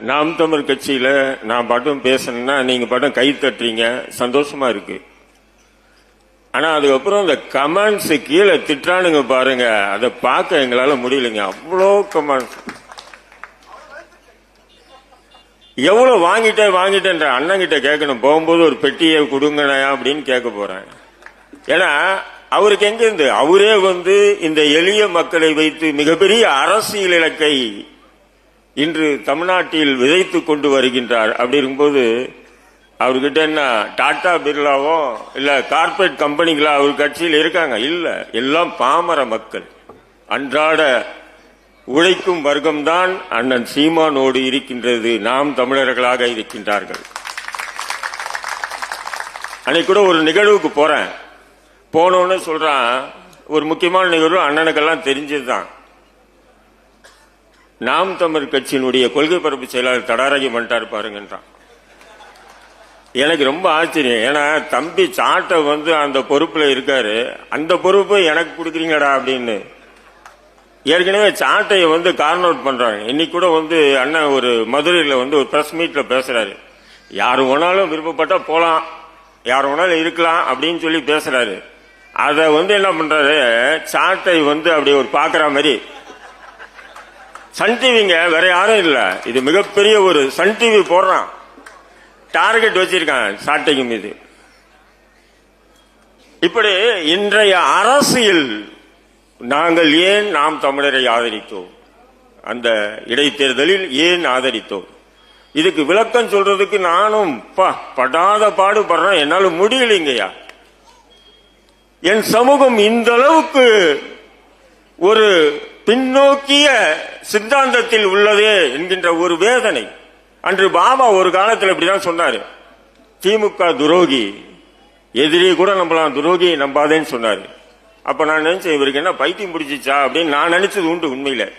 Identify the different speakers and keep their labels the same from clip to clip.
Speaker 1: நாம் தமிழ் கட்சியில நான் பாட்டும் பேசணும்னா நீங்க பாட்டும் கை தட்டுறீங்க. சந்தோஷமா இருக்கு. ஆனா அதுக்கப்புறம் இந்த கமெண்ட்ஸ் கீழே திட்டானுங்க பாருங்க. அதை பார்க்க எங்களால முடியலைங்க. அவ்வளோ கமெண்ட்ஸ் எவ்வளவு வாங்கிட்டேன் வாங்கிட்டேன்ற அண்ணங்கிட்ட கேட்கணும். போகும்போது ஒரு பெட்டியை கொடுங்கண்ணா அப்படின்னு கேட்க போறேன். ஏன்னா அவருக்கு எங்க இருந்து? அவரே வந்து இந்த எளிய மக்களை வைத்து மிகப்பெரிய அரசியல் இலக்கை இன்று தமிழ்நாட்டில் விதைத்து கொண்டு வருகின்றார். அப்படி இருக்கும்போது அவர்கிட்ட என்ன டாடா பிர்லாவோ இல்லை கார்பரேட் கம்பெனிகளா அவர் கட்சியில் இருக்காங்க? இல்லை. எல்லாம் பாமர மக்கள். அன்றாட உழைக்கும் வர்க்கம்தான் அண்ணன் சீமானோடு இருக்கின்றது. நாம் தமிழர்களாக இருக்கின்றார்கள். அன்னைக்கு கூட ஒரு நிகழ்வுக்கு போறேன். போனோன்னு சொல்றான். ஒரு முக்கியமான நிகழ்வு அண்ணனுக்கெல்லாம் தெரிஞ்சதுதான். நாம் தமிழ் கட்சியினுடைய கொள்கை பரப்பு செயலாளர் தடாராஜி பண்ணிட்டாரு பாருங்கன்றான் எனக்கு ரொம்ப ஆச்சரியம். ஏன்னா தம்பி சாட்டை வந்து அந்த பொறுப்புல இருக்காரு. அந்த பொறுப்பு எனக்கு கொடுக்குறீங்கடா அப்படின்னு. ஏற்கனவே சாட்டையை வந்து கார்ன் அவுட் பண்றாங்க. இன்னைக்கு கூட வந்து அண்ணன் ஒரு மதுரையில் வந்து ஒரு பிரஸ் மீட்ல பேசுறாரு. யார் வேணாலும் விருப்பப்பட்டா போலாம். யார் வேணாலும் இருக்கலாம் அப்படின்னு சொல்லி பேசுறாரு. அதை வந்து என்ன பண்றாரு? சாட்டை வந்து அப்படி ஒரு பார்க்குற மாதிரி சன் டிவிங்க வேற யாரும் இல்லை. இது மிகப்பெரிய ஒரு சன் டிவி போடுறான். டார்கெட் வச்சிருக்கான் சாட்டைக்கு மீது. இப்படி இன்றைய அரசியல் நாங்கள் ஏன் நாம் தமிழரை ஆதரித்தோம்? அந்த இடைத்தேர்தலில் ஏன் ஆதரித்தோம்? இதுக்கு விளக்கம் சொல்றதுக்கு நானும் படாத பாடுபடுறேன். என்னால் முடியலைங்கய்யா. என் சமூகம் இந்த அளவுக்கு ஒரு பின்னோக்கிய சித்தாந்தத்தில் உள்ளது என்கின்ற ஒரு வேதனை. அன்று பாபா ஒரு காலத்தில் இப்படிதான் சொன்னாரு. திமுக துரோகி எதிரி கூட நம்மளாம் துரோகி நம்பாதேன்னு சொன்னாரு. அப்ப நான் நினைச்சேன் இவருக்கு என்ன பைத்தியம் பிடிச்சிச்சா அப்படின்னு நான் நினைச்சது உண்டு உண்மையில.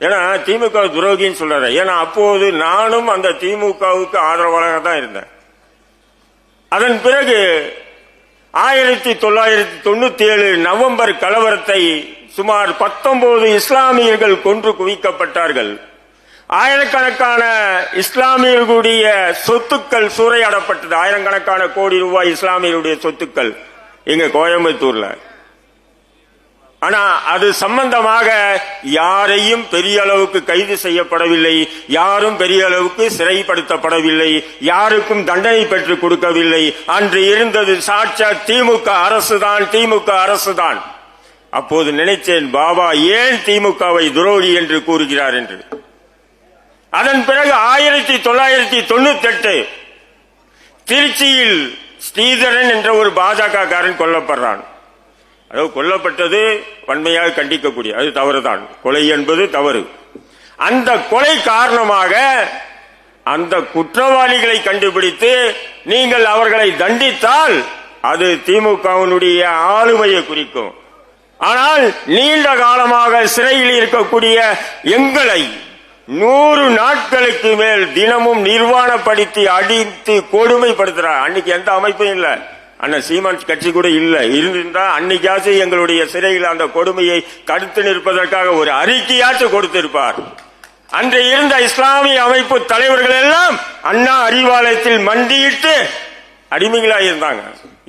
Speaker 1: ஏன்னா திமுக துரோகின்னு சொல்றாரு. ஏன்னா அப்போது நானும் அந்த திமுகவுக்கு ஆதரவாளராக தான் இருந்தேன். அதன் பிறகு ஆயிரத்தி தொள்ளாயிரத்தி தொண்ணூத்தி ஏழு நவம்பர் கலவரத்தை சுமார் பத்தொன்பது இஸ்லாமியர்கள் கொன்று குவிக்கப்பட்டார்கள். ஆயிரக்கணக்கான இஸ்லாமியர்களுடைய சொத்துக்கள் சூறையாடப்பட்டது. ஆயிரக்கணக்கான கோடி ரூபாய் இஸ்லாமியருடைய சொத்துக்கள் இங்க கோயம்புத்தூர்ல. ஆனா அது சம்பந்தமாக யாரையும் பெரிய அளவுக்கு கைது செய்யப்படவில்லை. யாரும் பெரிய அளவுக்கு சிறைப்படுத்தப்படவில்லை. யாருக்கும் தண்டனை பெற்றுக் கொடுக்கவில்லை. அன்று இருந்தது சாட்சா திமுக அரசுதான் திமுக அரசுதான். அப்போது நினைச்சேன் பாபா ஏன் திமுகவை துரோகி என்று கூறுகிறார்? என்று. அதன் பிறகு ஆயிரத்தி தொள்ளாயிரத்தி தொண்ணூத்தி எட்டு திருச்சியில் ஸ்ரீதரன் என்ற ஒரு பாஜக காரன் கொல்லப்படுறான். அதாவது கொல்லப்பட்டது வன்மையாக கண்டிக்கக்கூடிய அது தவறுதான். கொலை என்பது தவறு. அந்த கொலை காரணமாக அந்த குற்றவாளிகளை கண்டுபிடித்து நீங்கள் அவர்களை தண்டித்தால் அது திமுகவினுடைய ஆளுமையை குறிக்கும். ஆனால் நீண்ட காலமாக சிறையில் இருக்கக்கூடிய எங்களை நூறு நாட்களுக்கு மேல் தினமும் நிர்வாணப்படுத்தி அடித்து கொடுமைப்படுத்துறார். அன்னைக்கு எந்த அமைப்பும் இல்லை. அண்ணன் சீமான் கட்சி கூட இல்லை. இருந்திருந்தா அன்னைக்காச்சும் எங்களுடைய சிறையில் அந்த கொடுமையை தடுத்து நிற்பதற்காக ஒரு அறிக்கையாச்சும் கொடுத்திருப்பார். அன்று இருந்த இஸ்லாமிய அமைப்பு தலைவர்கள் எல்லாம் அண்ணா அறிவாலயத்தில் மண்டியிட்டு அடிமைகளாக இருந்தாங்க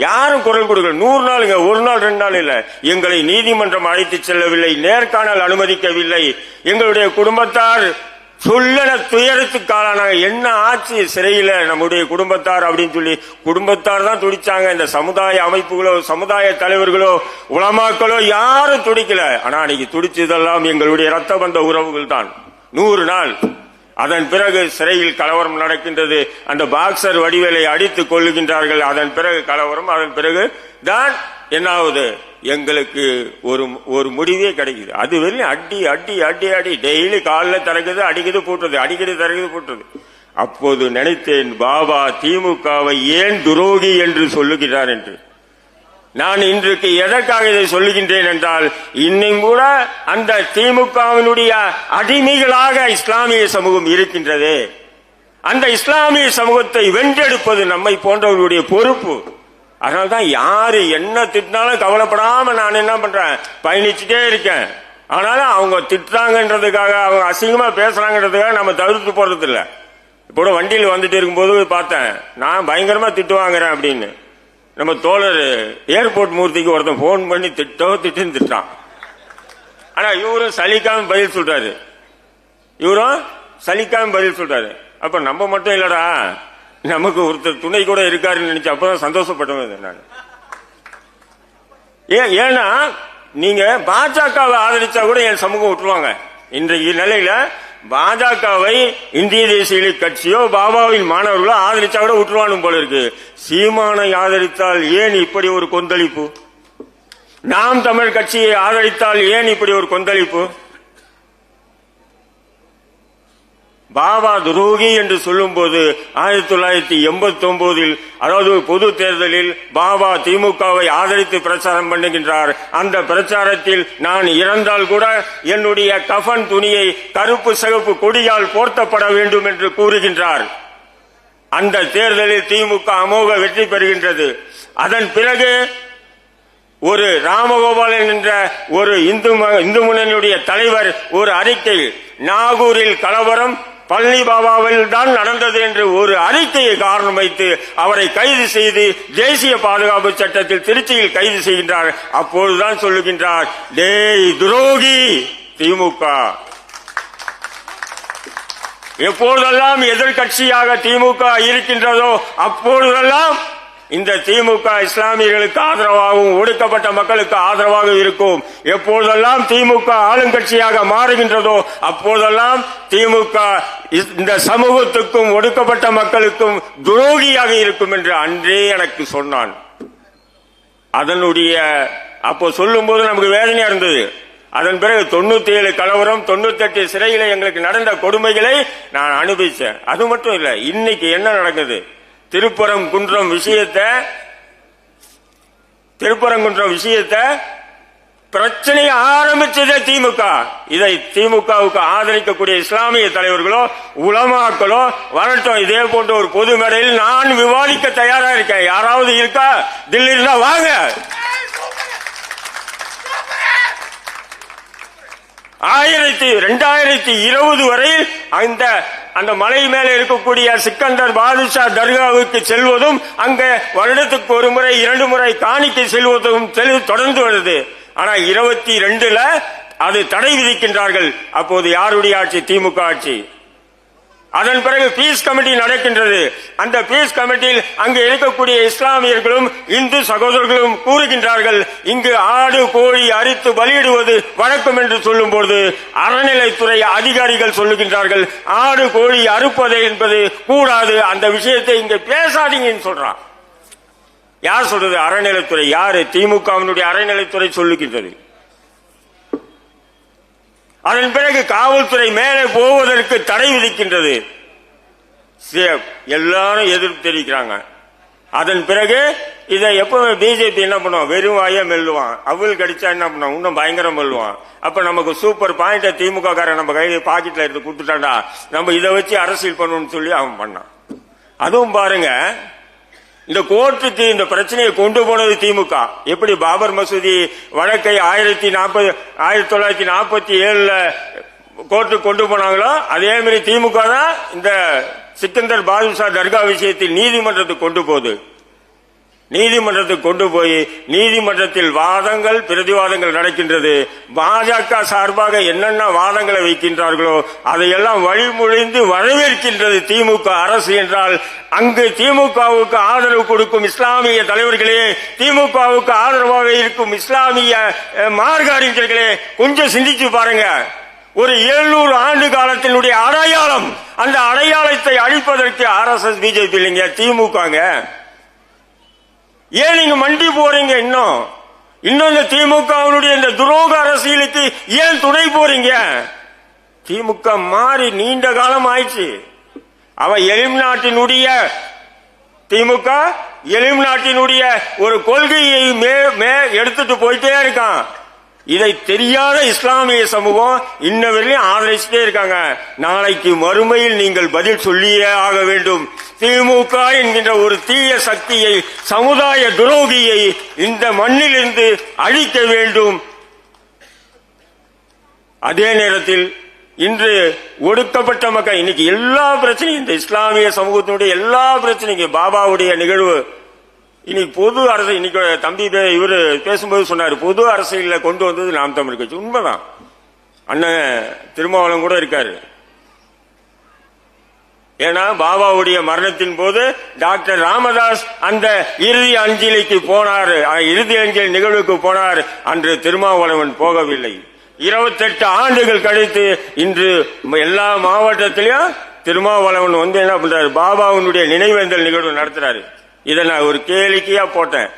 Speaker 1: யாரும் குரல் கொடுக்கல. நூறு நாளுங்க ஒரு நாள் ரெண்டு நாள் இல்ல. எங்களை நீதிமன்றம் அழைத்து செல்லவில்லை நேர்காணல் அனுமதிக்கவில்லை. எங்களுடைய குடும்பத்தார் சொல்லன துயரத்துக்கு ஆளானாங்க. என்ன ஆச்சு சிறையில நம்முடைய குடும்பத்தார் அப்படின்னு சொல்லி குடும்பத்தார் தான் துடிச்சாங்க. இந்த சமுதாய அமைப்புகளோ சமுதாய தலைவர்களோ உலமாக்களோ யாரும் துடிக்கல. ஆனா அன்னைக்கு துடிச்சதெல்லாம் எங்களுடைய ரத்த பந்த உறவுகள் தான் நூறு நாள். அதன் பிறகு சிறையில் கலவரம் நடக்கின்றது. அந்த பாக்ஸர் வடிவேலை அடித்துக் கொள்ளுகின்றார்கள் அதன் பிறகு கலவரம் அதன் பிறகு தான் என்னாவது? எங்களுக்கு ஒரு ஒரு முடிவே கிடைக்குது. அது வெளியே அடி அடி அடி அடி. டெய்லி காலில் திறக்குது அடிக்குது பூட்டுறது அடிக்கிறது திறக்குது பூட்டுறது அப்போது நினைத்தேன் பாபா திமுகவை ஏன் துரோகி என்று சொல்லுகிறார் என்று. நான் இன்றைக்கு எதற்காக இதை சொல்லுகின்றேன் என்றால் இன்னும் கூட அந்த திமுகவினுடைய அடிமைகளாக இஸ்லாமிய சமூகம் இருக்கின்றது. அந்த இஸ்லாமிய சமூகத்தை வென்றெடுப்பது நம்மை போன்றவர்களுடைய பொறுப்பு. அதனால்தான் யாரு என்ன திட்டினாலும் கவலைப்படாம நான் என்ன பண்றேன்? பயணிச்சுட்டே இருக்கேன். ஆனாலும் அவங்க திட்டுறாங்கன்றதுக்காக அவங்க அசிங்கமா பேசுறாங்கன்றதுக்காக நம்ம தவிர்த்து போறது இல்லை இப்போ கூட வண்டியில் வந்துட்டு இருக்கும்போது பார்த்தேன் நான் பயங்கரமா திட்டு வாங்குறேன் அப்படின்னு. நம்ம தோழர் ஏர்போர்ட் மூர்த்திக்கு ஒருத்தன் ஃபோன் பண்ணி திட்டோ திட்டுன்னு திட்டான் ஆனா இவரும் சலிக்காம பதில் சொல்றாரு. இவரும் சலிக்காம பதில் சொல்றாரு. அப்ப நம்ம மட்டும் இல்லடா. நமக்கு ஒருத்தர் துணை கூட இருக்காருன்னு நினைச்சு அப்பதான் சந்தோஷப்பட்டவன் நான். ஏன் ஏன்னா நீங்க பாஜகவை ஆதரிச்சா கூட என் சமூகம் விட்டுருவாங்க இன்றைய நிலையில பாஜகவை இந்திய தேசிய கட்சியோ பாபாவின் மாணவர்களோ ஆதரிச்சா கூட விட்டுருவானு போல இருக்கு. சீமானை ஆதரித்தால் ஏன் இப்படி ஒரு கொந்தளிப்பு? நாம் தமிழ் கட்சியை ஆதரித்தால் ஏன் இப்படி ஒரு கொந்தளிப்பு? பாபா துரோகி என்று சொல்லும்போது ஆயிரத்தி தொள்ளாயிரத்தி எண்பத்தி ஒன்பதில் அதாவது பொது தேர்தலில் பாபா திமுகவை ஆதரித்து பிரச்சாரம் பண்ணுகின்றார். அந்த பிரச்சாரத்தில் நான் இறந்தால் கூட என்னுடைய கஃன் துணியை கருப்பு சிகப்பு கொடியால் போர்த்தப்பட வேண்டும் என்று கூறுகின்றார். அந்த தேர்தலில் திமுக அமோக வெற்றி பெறுகின்றது. அதன் பிறகு ஒரு ராமகோபாலன் என்ற ஒரு இந்து இந்து முன்னணியுடைய தலைவர் ஒரு அறிக்கை நாகூரில் கலவரம் பழனி பாபாவில் தான் நடந்தது என்று ஒரு அறிக்கையை காரணம் வைத்து அவரை கைது செய்து தேசிய பாதுகாப்பு சட்டத்தில் திருச்சியில் கைது செய்கின்றார். அப்போதுதான் சொல்லுகின்றார் டேய் துரோகி திமுக. எப்பொழுதெல்லாம் எதிர்க்கட்சியாக திமுக இருக்கின்றதோ அப்பொழுதெல்லாம் இந்த திமுக இஸ்லாமியர்களுக்கு ஆதரவாகவும் ஒடுக்கப்பட்ட மக்களுக்கு ஆதரவாக இருக்கும். எப்பொழுதெல்லாம் திமுக ஆளுங்கட்சியாக மாறுகின்றதோ அப்போதெல்லாம் திமுக இந்த சமூகத்துக்கும் ஒடுக்கப்பட்ட மக்களுக்கும் துரோகியாக இருக்கும் என்று அன்றே எனக்கு சொன்னான். அதனுடைய அப்போ சொல்லும்போது நமக்கு வேதனையா இருந்தது. அதன் பிறகு தொண்ணூத்தி ஏழு கலவரம் தொண்ணூத்தி எட்டு சிறையில் எங்களுக்கு நடந்த கொடுமைகளை நான் அனுபவிச்சேன். அது மட்டும் இல்லை இன்னைக்கு என்ன நடக்குது? திருப்பரங்குன்றம் விஷயத்தை திருப்பரங்குன்றம் விஷயத்தை பிரச்சனையை ஆரம்பிச்சதே திமுக. இதை திமுகவுக்கு ஆதரிக்கக்கூடிய இஸ்லாமிய தலைவர்களோ உலமாக்களோ வரட்டும் இதே போன்ற ஒரு பொது மேடையில் நான் விவாதிக்க தயாரா இருக்கேன். யாராவது இருக்கா? தில்லி இருந்தா வாங்க. ஆயிரத்தி ரெண்டாயிரத்தி இருபது வரையில் அந்த அந்த மலை மேலே இருக்கக்கூடிய சிக்கந்தர் பாதுஷா தர்காவுக்கு செல்வதும் அங்கே வருடத்துக்கு ஒரு முறை இரண்டு முறை காணிக்கை செல்வதும் தொடர்ந்து வருது. ஆனா இருபத்தி ரெண்டுல அது தடை விதிக்கின்றார்கள். அப்போது யாருடைய ஆட்சி? திமுக ஆட்சி. அதன் பிறகு பீஸ் கமிட்டி நடக்கின்றது. அந்த பீஸ் கமிட்டியில் அங்கு இருக்கக்கூடிய இஸ்லாமியர்களும் இந்து சகோதரர்களும் கூறுகின்றார்கள் இங்கு ஆடு கோழி அரித்து பலியிடுவது வழக்கம் என்று சொல்லும்போது அறநிலைத்துறை அதிகாரிகள் சொல்லுகின்றார்கள் ஆடு கோழி அறுப்பது என்பது கூடாது அந்த விஷயத்தை இங்கு பேசாதீங்கன்னு சொல்றான். யார் சொல்றது? அறநிலைத்துறை. யாரு? திமுகவினுடைய அறநிலைத்துறை சொல்லுகின்றது. அதன் பிறகு காவல்துறை மேலே போவதற்கு தடை விதிக்கின்றது. எல்லாரும் எதிர்ப்பு தெரிவிக்கிறாங்க. அதன் பிறகு இதை எப்பவுமே பிஜேபி என்ன பண்ணுவான்? வெறும் வாயா மெல்லுவான். அவள் கடிச்சா என்ன பண்ணுவான்? இன்னும் பயங்கரம் மெல்லுவான். அப்ப நமக்கு சூப்பர் பாயிண்ட திமுக காரன் நம்ம கையில பாக்கெட்ல எடுத்து கொடுத்துட்டாண்டா நம்ம இதை வச்சு அரசியல் பண்ணணும்னு சொல்லி அவன் பண்ணான். அதுவும் பாருங்க இந்த கோர்ட்டுக்கு இந்த பிரச்சனையை கொண்டு போனது திமுக. எப்படி பாபர் மசூதி வழக்கை ஆயிரத்தி நாற்பது ஆயிரத்தி தொள்ளாயிரத்தி நாற்பத்தி ஏழுல கோர்ட்டுக்கு கொண்டு போனாங்களோ அதே மாதிரி திமுக தான் இந்த சிக்கந்தர் பாதுஷா தர்கா விஷயத்தில் நீதிமன்றத்துக்கு கொண்டு போகுது. நீதிமன்றத்துக்கு கொண்டு போய் நீதிமன்றத்தில் வாதங்கள் பிரதிவாதங்கள் நடக்கின்றது. பாஜக சார்பாக என்னென்ன வாதங்களை வைக்கின்றார்களோ அதையெல்லாம் வழிமொழிந்து வரவேற்கின்றது திமுக அரசு என்றால் அங்கு திமுகவுக்கு ஆதரவு கொடுக்கும் இஸ்லாமிய தலைவர்களே திமுகவுக்கு ஆதரவாக இருக்கும் இஸ்லாமிய அஹ், மார்க்க அறிஞர்களே கொஞ்சம் சிந்திச்சு பாருங்க. ஒரு எழுநூறு ஆண்டு காலத்தினுடைய அடையாளம் அந்த அடையாளத்தை அழிப்பதற்கு ஆர்எஸ்எஸ் பிஜேபி இல்லைங்க திமுகங்க. ஏன் நீங்க மண்டி போறீங்க இன்னும்? இன்னும் இந்த திமுகவினுடைய இந்த துரோக அரசியலுக்கு ஏன் துணை போறீங்க? திமுக மாறி நீண்ட காலம் ஆயிடுச்சு. அவ எலும் நாட்டினுடைய திமுக எலும் நாட்டினுடைய ஒரு கொள்கையை மே மே எடுத்துட்டு போயிட்டே இருக்கான். இதை தெரியாத இஸ்லாமிய சமூகம் இன்ன வரையிலும் ஆதரிச்சுட்டே இருக்காங்க. நாளைக்கு மறுமையில் நீங்கள் பதில் சொல்லியே ஆக வேண்டும். திமுக என்கின்ற ஒரு தீய சக்தியை சமுதாய துரோகியை இந்த மண்ணிலிருந்து அழிக்க வேண்டும். அதே நேரத்தில் இன்று ஒடுக்கப்பட்ட மக்கள் இன்னைக்கு எல்லா பிரச்சனையும் இந்த இஸ்லாமிய சமூகத்தினுடைய எல்லா பிரச்சனைக்கும் பாபாவுடைய நிகழ்வு. இன்னைக்கு பொது அரசு இன்னைக்கு தம்பி இவர் பேசும்போது சொன்னார் பொது அரசியலில் கொண்டு வந்தது நாம் தமிழ் கட்சி. உண்மைதான். அண்ணன் திருமாவளம் கூட இருக்காரு. ஏன்னா பாபாவுடைய மரணத்தின் போது டாக்டர் ராமதாஸ் அந்த இறுதி அஞ்சலிக்கு போனார் இறுதி அஞ்சலி நிகழ்வுக்கு போனார். அன்று திருமாவளவன் போகவில்லை. இருபத்தெட்டு ஆண்டுகள் கழித்து இன்று எல்லா மாவட்டத்திலையும் திருமாவளவன் வந்து என்ன பண்றாரு? பாபாவுடைய நினைவேந்தல் நிகழ்வு நடத்துறாரு. இதை நான் ஒரு கேளிக்கையா போட்டேன்.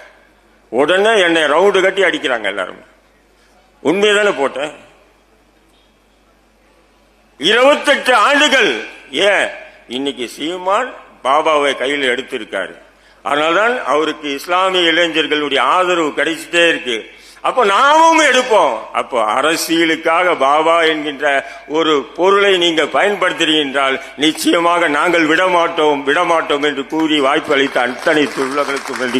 Speaker 1: உடனே என்னை ரவுண்டு கட்டி அடிக்கிறாங்க எல்லாரும். உண்மைதானே போட்டேன்? இருபத்தெட்டு ஆண்டுகள் ஏன் இன்னைக்கு சீமான் பாபாவை கையில் எடுத்திருக்காரு. அதனால்தான் அவருக்கு இஸ்லாமிய இளைஞர்களுடைய ஆதரவு கிடைச்சிட்டே இருக்கு. அப்போ நாமும் எடுப்போம். அப்போ அரசியலுக்காக பாபா என்கின்ற ஒரு பொருளை நீங்க பயன்படுத்துறீங்க நிச்சயமாக நாங்கள் விடமாட்டோம் விடமாட்டோம் என்று கூறி வாய்ப்பு அளித்த அத்தனை தொழிலர்களுக்கு நன்றி